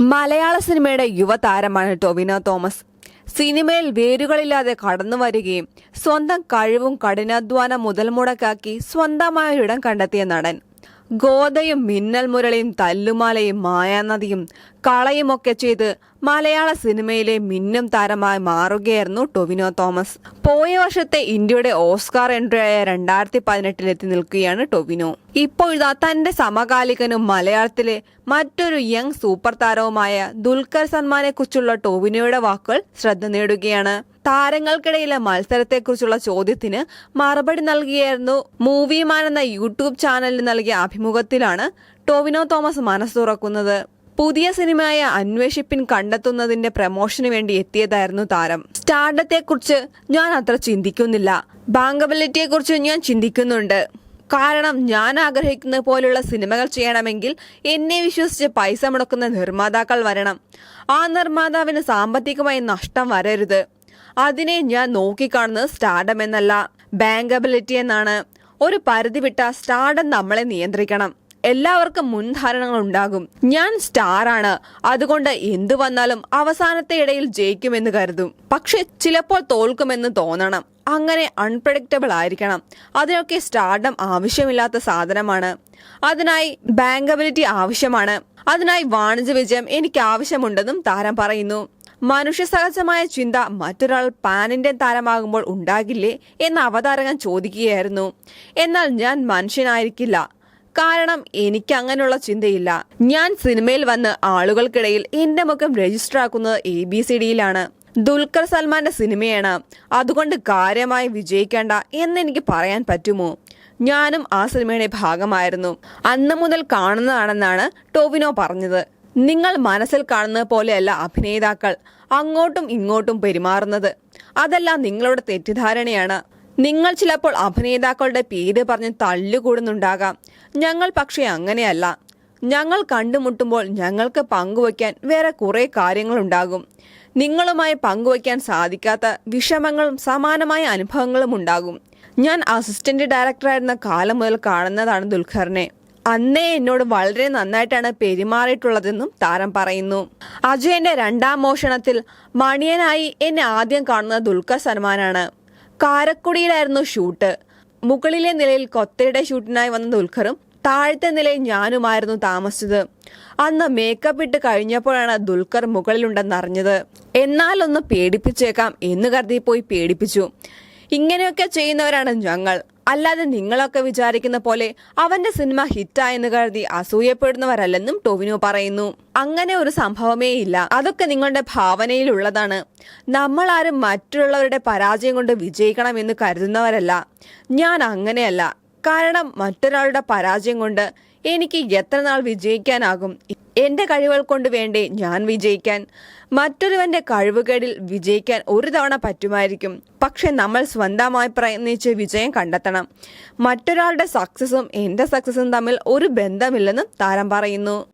മലയാള സിനിമയുടെ യുവതാരമാണ് ടൊവിനോ തോമസ്. സിനിമയിൽ വേരുകളില്ലാതെ കടന്നു വരികയും സ്വന്തം കഴിവും കഠിനാധ്വാനം മുതൽ മുടക്കാക്കി സ്വന്തമായ ഒരിടം കണ്ടെത്തിയ നടൻ. ഗോതയും മിന്നൽ മുരളിയും തല്ലുമാലയും മായാനദിയും കളയുമൊക്കെ ചെയ്ത് മലയാള സിനിമയിലെ മിന്നും താരമായി മാറുകയായിരുന്നു ടൊവിനോ തോമസ്. പോയ വർഷത്തെ ഇന്ത്യയുടെ ഓസ്കാർ എൻട്രിയായ രണ്ടായിരത്തി പതിനെട്ടിലെത്തി നിൽക്കുകയാണ് ടൊവിനോ. ഇപ്പോൾ ഇതാ തന്റെ സമകാലികനും മലയാളത്തിലെ മറ്റൊരു യങ് സൂപ്പർ താരവുമായ ദുൽഖർ സൽമാനെ കുറിച്ചുള്ള ടൊവിനോയുടെ വാക്കുകൾ ശ്രദ്ധ നേടുകയാണ്. താരങ്ങൾക്കിടയിലെ മത്സരത്തെക്കുറിച്ചുള്ള ചോദ്യത്തിന് മറുപടി നൽകിയായിരുന്നു മൂവിമാൻ എന്ന യൂട്യൂബ് ചാനലിന് നൽകിയ അഭിമുഖത്തിലാണ് ടോവിനോ തോമസ് മനസ് തുറക്കുന്നത്. പുതിയ സിനിമയായ അന്വേഷിപ്പിൻ കണ്ടെത്തുന്നതിന്റെ പ്രമോഷന് വേണ്ടി എത്തിയതായിരുന്നു താരം. സ്റ്റാർഡത്തെക്കുറിച്ച് ഞാൻ അത്ര ചിന്തിക്കുന്നില്ല. ബാങ്കബിലിറ്റിയെക്കുറിച്ച് ഞാൻ ചിന്തിക്കുന്നുണ്ട്. കാരണം ഞാൻ ആഗ്രഹിക്കുന്ന പോലുള്ള സിനിമകൾ ചെയ്യണമെങ്കിൽ എന്നെ വിശ്വസിച്ച് പൈസ മുടക്കുന്ന നിർമ്മാതാക്കൾ വരണം. ആ നിർമ്മാതാവിന് സാമ്പത്തികമായി നഷ്ടം വരരുത്. അതിനെ ഞാൻ നോക്കിക്കാണുന്നത് സ്റ്റാർഡം എന്നല്ല ബാങ്കബിലിറ്റി എന്നാണ്. ഒരു പരിധി വിട്ട സ്റ്റാർഡം നമ്മളെ നിയന്ത്രിക്കണം. എല്ലാവർക്കും മുൻധാരണകൾ ഉണ്ടാകും. ഞാൻ സ്റ്റാർ ആണ്. അതുകൊണ്ട് എന്തു വന്നാലും അവസാനത്തെ ഇടയിൽ ജയിക്കുമെന്ന് കരുതും. പക്ഷെ ചിലപ്പോൾ തോൽക്കുമെന്ന് തോന്നണം. അങ്ങനെ അൺപ്രഡിക്റ്റബിൾ ആയിരിക്കണം. അതിനൊക്കെ സ്റ്റാർഡം ആവശ്യമില്ലാത്ത സാധനമാണ്. അതിനായി ബാങ്കബിലിറ്റി ആവശ്യമാണ്. അതിനായി വാണിജ്യ വിജയം എനിക്ക് ആവശ്യമുണ്ടെന്നും താരം പറയുന്നു. മനുഷ്യ സഹജമായ ചിന്ത മറ്റൊരാൾ പാനിന്റെ താരമാകുമ്പോൾ ഉണ്ടാകില്ലേ എന്ന് അവതാരകൻ ചോദിക്കുകയായിരുന്നു. എന്നാൽ ഞാൻ മനുഷ്യനായിരിക്കില്ല. കാരണം എനിക്ക് അങ്ങനെയുള്ള ചിന്തയില്ല. ഞാൻ സിനിമയിൽ വന്ന് ആളുകൾക്കിടയിൽ എന്റെ മുഖം രജിസ്റ്റർ ആക്കുന്നത് എ ബി സി ഡിയിലാണ് ദുൽഖർ സൽമാന്റെ സിനിമയാണ്. അതുകൊണ്ട് കാര്യമായി വിജയിക്കേണ്ട എന്നെനിക്ക് പറയാൻ പറ്റുമോ? ഞാനും ആ സിനിമയുടെ ഭാഗമായിരുന്നു. അന്ന് മുതൽ കാണുന്നതാണെന്നാണ് ടോവിനോ പറഞ്ഞത്. നിങ്ങൾ മനസ്സിൽ കാണുന്നത് പോലെയല്ല അഭിനേതാക്കൾ അങ്ങോട്ടും ഇങ്ങോട്ടും പെരുമാറുന്നത്. അതെല്ലാം നിങ്ങളുടെ തെറ്റിദ്ധാരണയാണ്. നിങ്ങൾ ചിലപ്പോൾ അഭിനേതാക്കളുടെ പേര് പറഞ്ഞ് തള്ളുകൂടുന്നുണ്ടാകാം ഞങ്ങൾ പക്ഷേ അങ്ങനെയല്ല. ഞങ്ങൾ കണ്ടുമുട്ടുമ്പോൾ ഞങ്ങൾക്ക് പങ്കുവയ്ക്കാൻ വേറെ കുറേ കാര്യങ്ങളുണ്ടാകും. നിങ്ങളുമായി പങ്കുവയ്ക്കാൻ സാധിക്കാത്ത വിഷമങ്ങളും സമാനമായ അനുഭവങ്ങളും ഉണ്ടാകും. ഞാൻ അസിസ്റ്റന്റ് ഡയറക്ടറായിരുന്ന കാലം മുതൽ കാണുന്നതാണ് ദുൽഖറിനെ. അന്നേ എന്നോട് വളരെ നന്നായിട്ടാണ് പെരുമാറിയിട്ടുള്ളതെന്നും താരം പറയുന്നു. അജയന്റെ രണ്ടാം മോഷണത്തിൽ മണിയനായി എന്നെ ആദ്യം കാണുന്ന ദുൽഖർ സൽമാനാണ്. കാരക്കുടിയിലായിരുന്നു ഷൂട്ട്. മുകളിലെ നിലയിൽ കൊത്തയുടെ ഷൂട്ടിനായി വന്ന ദുൽഖറും താഴത്തെ നിലയിൽ ഞാനുമായിരുന്നു താമസിച്ചത്. അന്ന് മേക്കപ്പ് ഇട്ട് കഴിഞ്ഞപ്പോഴാണ് ദുൽഖർ മുകളിലുണ്ടെന്നറിഞ്ഞത് എന്നാലൊന്ന് പേടിപ്പിച്ചേക്കാം എന്ന് കരുതി പോയി പേടിപ്പിച്ചു. ഇങ്ങനെയൊക്കെ ചെയ്യുന്നവരാണ് ഞങ്ങൾ. അല്ലാതെ നിങ്ങളൊക്കെ വിചാരിക്കുന്ന പോലെ അവന്റെ സിനിമ ഹിറ്റായെന്ന് കരുതി അസൂയപ്പെടുന്നവരല്ലെന്നും ടോവിനോ പറയുന്നു. അങ്ങനെ ഒരു സംഭവമേ ഇല്ല. അതൊക്കെ നിങ്ങളുടെ ഭാവനയിലുള്ളതാണ്. നമ്മൾ ആരും മറ്റുള്ളവരുടെ പരാജയം കൊണ്ട് വിജയിക്കണമെന്ന് കരുതുന്നവരല്ല. ഞാൻ അങ്ങനെയല്ല. കാരണം മറ്റൊരാളുടെ പരാജയം കൊണ്ട് എനിക്ക് എത്ര നാൾ വിജയിക്കാനാകും? എന്റെ കഴിവുകൾ കൊണ്ട് വേണ്ടേ ഞാൻ വിജയിക്കാൻ. മറ്റൊരുവന്റെ കഴിവുകേടിൽ വിജയിക്കാൻ ഒരു തവണ പറ്റുമായിരിക്കും. പക്ഷെ നമ്മൾ സ്വന്തമായി പ്രയത്നിച്ച് വിജയം കണ്ടെത്തണം. മറ്റൊരാളുടെ സക്സസും എന്റെ സക്സസും തമ്മിൽ ഒരു ബന്ധമില്ലെന്നും താരം പറയുന്നു.